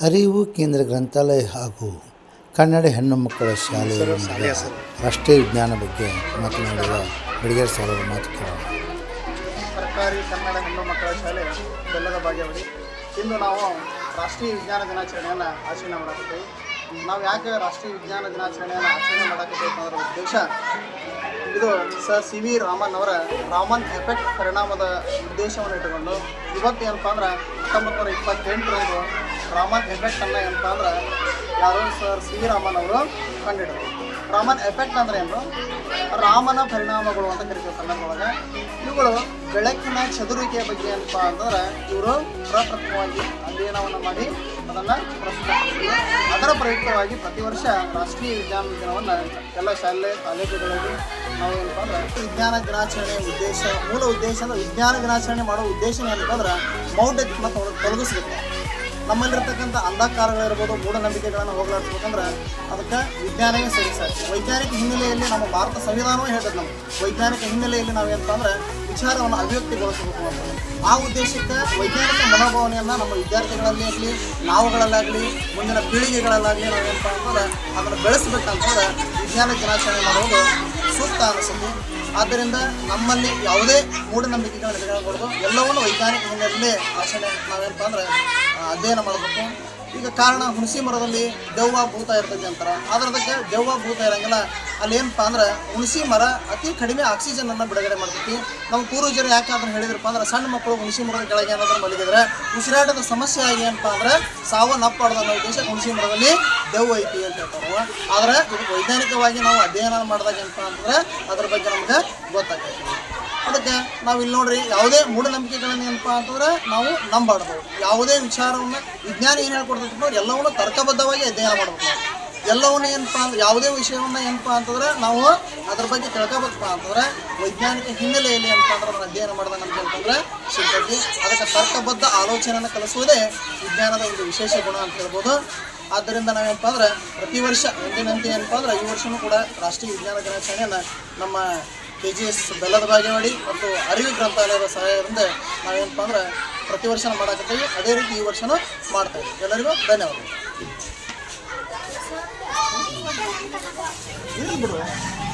ಅರಿವು ಕೇಂದ್ರ ಗ್ರಂಥಾಲಯ ಹಾಗೂ ಕನ್ನಡ ಹೆಣ್ಣು ಮಕ್ಕಳ ಶಾಲೆಯ ರಾಷ್ಟ್ರೀಯ ವಿಜ್ಞಾನ ಬಗ್ಗೆ ಮಾತನಾಡಿದ ಬಿಡಿಗೇರ್ ಅವರ ಮಾತು ಕೇಳೋಣ. ಸರ್ಕಾರಿ ಕನ್ನಡ ಹೆಣ್ಣು ಮಕ್ಕಳ ಶಾಲೆ ಬೆಲ್ಲದ ಭಾಗ್ಯವಡಿ ಇಂದು ನಾವು ರಾಷ್ಟ್ರೀಯ ವಿಜ್ಞಾನ ದಿನಾಚರಣೆಯನ್ನು ಆಚರಣೆ ಮಾಡಾಕತ್ತೀವಿ. ನಾವು ಯಾಕೆ ರಾಷ್ಟ್ರೀಯ ವಿಜ್ಞಾನ ದಿನಾಚರಣೆಯನ್ನು ಆಚರಣೆ ಮಾಡಬೇಕು ಅನ್ನೋದ್ರ ಉದ್ದೇಶ ಇದು ಸರ್ ಸಿ. ವಿ. ರಾಮನ್ ಅವರ ರಾಮನ್ ಎಫೆಕ್ಟ್ ಪರಿಣಾಮದ ಉದ್ದೇಶವನ್ನು ಇಟ್ಟುಕೊಂಡು. ಇವತ್ತು ಏನಪ್ಪ ಅಂದ್ರೆ ಹತ್ತೊಂಬತ್ತು ನೂರ ಇಪ್ಪತ್ತೆಂಟರಂದು ರಾಮನ್ ಎಫೆಕ್ಟ್ ಅನ್ನ ಏನಪ್ಪ ಅಂದ್ರೆ ಯಾರು ಸರ್ ಸಿ ರಾಮನ್ ಅವರು ಕಂಡಿಡಿದ್ರು ರಾಮನ್ ಎಫೆಕ್ಟ್ ಅಂದ್ರೆ ಏನು? ರಾಮನ ಪರಿಣಾಮಗಳು ಅಂತ ಕರಿತೀವಿ ಕನ್ನಡದೊಳಗೆ ಇವುಗಳು ಬೆಳಕಿನ ಚದುರಿಕೆಯ ಬಗ್ಗೆ ಏನಪ್ಪ ಅಂತಂದ್ರೆ ಇವರು ಪ್ರಪ್ರಥಮವಾಗಿ ಅಧ್ಯಯನವನ್ನು ಮಾಡಿ ಅದನ್ನು ಪ್ರಸ್ತುತ ಅದರ ಪ್ರಯುಕ್ತವಾಗಿ ಪ್ರತಿ ವರ್ಷ ರಾಷ್ಟ್ರೀಯ ವಿಜ್ಞಾನ ದಿನವನ್ನು ಎಲ್ಲ ಶಾಲೆ, ಕಾಲೇಜುಗಳಲ್ಲಿ ನಾವು ಏನಪ್ಪ ಅಂದ್ರೆ ವಿಜ್ಞಾನ ದಿನಾಚರಣೆ ಉದ್ದೇಶ, ಮೂಲ ಉದ್ದೇಶ ಅಂದ್ರೆ ವಿಜ್ಞಾನ ದಿನಾಚರಣೆ ಮಾಡೋ ಉದ್ದೇಶ ಏನಪ್ಪ ಅಂದ್ರೆ, ಮೌಢ್ಯ ಮತ್ತು ಅವರು ತೊಲಗಿಸ್ಬೇಕು ನಮ್ಮಲ್ಲಿರ್ತಕ್ಕಂಥ ಅಂಧಕಾರಗಳಿರ್ಬೋದು ಮೂಢನಂಬಿಕೆಗಳನ್ನು ಹೋಗಲಾಡಿಸ್ಬೇಕಂದ್ರೆ ಅದಕ್ಕೆ ವಿಜ್ಞಾನವೇ ಸರಿ ಸರ್ ವೈಜ್ಞಾನಿಕ ಹಿನ್ನೆಲೆಯಲ್ಲಿ ನಮ್ಮ ಭಾರತ ಸಂವಿಧಾನವೇ ಹೇಳ್ತದೆ ನಮ್ಮ ವೈಜ್ಞಾನಿಕ ಹಿನ್ನೆಲೆಯಲ್ಲಿ ನಾವೇನಪ್ಪ ಅಂದ್ರೆ ವಿಚಾರವನ್ನು ಅಭಿವ್ಯಕ್ತಿಗೊಳಿಸಬೇಕು. ಆ ಉದ್ದೇಶಕ್ಕೆ ವೈಜ್ಞಾನಿಕ ಮನೋಭಾವನೆಯನ್ನು ನಮ್ಮ ವಿದ್ಯಾರ್ಥಿಗಳಲ್ಲಿ ಆಗಲಿ, ನಾವುಗಳಲ್ಲಾಗಲಿ, ಮುಂದಿನ ಪೀಳಿಗೆಗಳಲ್ಲಾಗಲಿ ನಾವೇನಪ್ಪ ಅಂತಂದ್ರೆ ಅದನ್ನು ಬೆಳೆಸಬೇಕಂತಂದ್ರೆ ವಿಜ್ಞಾನ ದಿನಾಚರಣೆ ಮಾಡುವುದು ಸೂಕ್ತ ಅನಿಸುತ್ತೆ. ಆದ್ದರಿಂದ ನಮ್ಮಲ್ಲಿ ಯಾವುದೇ ಮೂಢನಂಬಿಕೆಗಳನ್ನು ಎದುರಾಗಬಾರ್ದು. ಎಲ್ಲವನ್ನು ವೈಜ್ಞಾನಿಕ ಹಿನ್ನೆಲೆಯಲ್ಲಿ ಆಚರಣೆ ನಾವೇನಪ್ಪ ಅಂದ್ರೆ ಅಧ್ಯಯನ ಮಾಡಬೇಕು. ಈಗ ಕಾರಣ ಹುಣಸಿ ಮರದಲ್ಲಿ ದೆವ್ವ ಭೂತ ಇರ್ತದೆ ಅಂತಾರೆ. ಅದರದಕ್ಕೆ ದೆವ್ವ ಭೂತ ಇರಂಗಿಲ್ಲ. ಅಲ್ಲಿ ಏನಪ್ಪ ಅಂದ್ರೆ ಹುಣಸಿ ಮರ ಅತಿ ಕಡಿಮೆ ಆಕ್ಸಿಜನ್ ಅನ್ನು ಬಿಡುಗಡೆ ಮಾಡ್ತೈತಿ. ನಮ್ಮ ಪೂರ್ವಜರು ಯಾಕೆ ಅದನ್ನ ಹೇಳಿದ್ರಪ್ಪ ಅಂದ್ರೆ ಸಣ್ಣ ಮಕ್ಕಳು ಹುಣಸಿ ಮರದ ಕೆಳಗೆ ಏನಾದರೂ ಮಲಗಿದ್ರೆ ಉಸಿರಾಟದ ಸಮಸ್ಯೆ ಆಗಿ ಏನಪ್ಪ ಅಂದ್ರೆ ಸಾವನ್ನಪ್ಪಡ್ದು ಅನ್ನೋ ಉದ್ದೇಶ ಹುಣಸಿ ಮರದಲ್ಲಿ ದೆವ್ವ ಐತಿ ಅಂತ ಹೇಳ್ತಾರೆ ಆದ್ರೆ ಇದು ವೈಜ್ಞಾನಿಕವಾಗಿ ನಾವು ಅಧ್ಯಯನ ಮಾಡಿದಾಗ ಏನಪ್ಪ ಅಂದ್ರೆ ಅದ್ರ ಬಗ್ಗೆ ನಮ್ಗೆ ಗೊತ್ತಾಗ್ತೈತಿ. ಅದಕ್ಕೆ ನಾವು ಇಲ್ಲಿ ನೋಡ್ರಿ ಯಾವುದೇ ಮೂಢನಂಬಿಕೆಗಳನ್ನ ಏನಪ್ಪ ಅಂತಂದ್ರೆ ನಾವು ನಂಬಾಡ್ಬೋದು. ಯಾವುದೇ ವಿಚಾರವನ್ನು ವಿಜ್ಞಾನ ಏನು ಹೇಳ್ಕೊಡ್ತೈತಿ ಅಂದ್ರೆ ಎಲ್ಲವನ್ನು ತರ್ಕಬದ್ಧವಾಗಿ ಅಧ್ಯಯನ ಮಾಡ್ಬೇಕು ಎಲ್ಲವನ್ನ ಏನಪ್ಪ ಅಂದ್ರೆ ಯಾವುದೇ ವಿಷಯವನ್ನ ಏನಪ್ಪ ಅಂತಂದ್ರೆ ನಾವು ಅದ್ರ ಬಗ್ಗೆ ತಿಳ್ಕೊಬೇಕಪ್ಪ ಅಂತಂದ್ರೆ ವೈಜ್ಞಾನಿಕ ಹಿನ್ನೆಲೆಯಲ್ಲಿ ಅಂತಂದ್ರೆ ಅದನ್ನ ಅಧ್ಯಯನ ಮಾಡಿದಾಗ ನಮ್ಗೆ ಅಂತಂದ್ರೆ ಸಿಗ್ತೈತಿ ಅದಕ್ಕೆ ತರ್ಕಬದ್ಧ ಆಲೋಚನೆಯನ್ನು ಕಲಿಸುವುದೇ ವಿಜ್ಞಾನದ ಒಂದು ವಿಶೇಷ ಗುಣ ಅಂತ ಹೇಳ್ಬೋದು. ಆದ್ದರಿಂದ ನಾವೇನಪ್ಪ ಅಂದ್ರೆ ಪ್ರತಿ ವರ್ಷ, ಎಂದಿನಂತೆ ಏನಪ್ಪ ಅಂದ್ರೆ ಈ ವರ್ಷವೂ ಕೂಡ ರಾಷ್ಟ್ರೀಯ ವಿಜ್ಞಾನ ದಿನಾಚರಣೆಯನ್ನು ನಮ್ಮ ಕೆ ಜಿ ಎಸ್ ಬೆಲ್ಲದ ಬಾಗೇವಾಡಿ ಮತ್ತು ಅರಿವು ಗ್ರಂಥಾಲಯದ ಸಹಾಯದಿಂದ ನಾವೇನಪ್ಪ ಅಂದ್ರೆ ಪ್ರತಿ ವರ್ಷ ಮಾಡಾಕತ್ತೀವಿ. ಅದೇ ರೀತಿ ಈ ವರ್ಷನೂ ಮಾಡ್ತೇವೆ ಎಲ್ಲರಿಗೂ ಧನ್ಯವಾದಗಳು. Libro?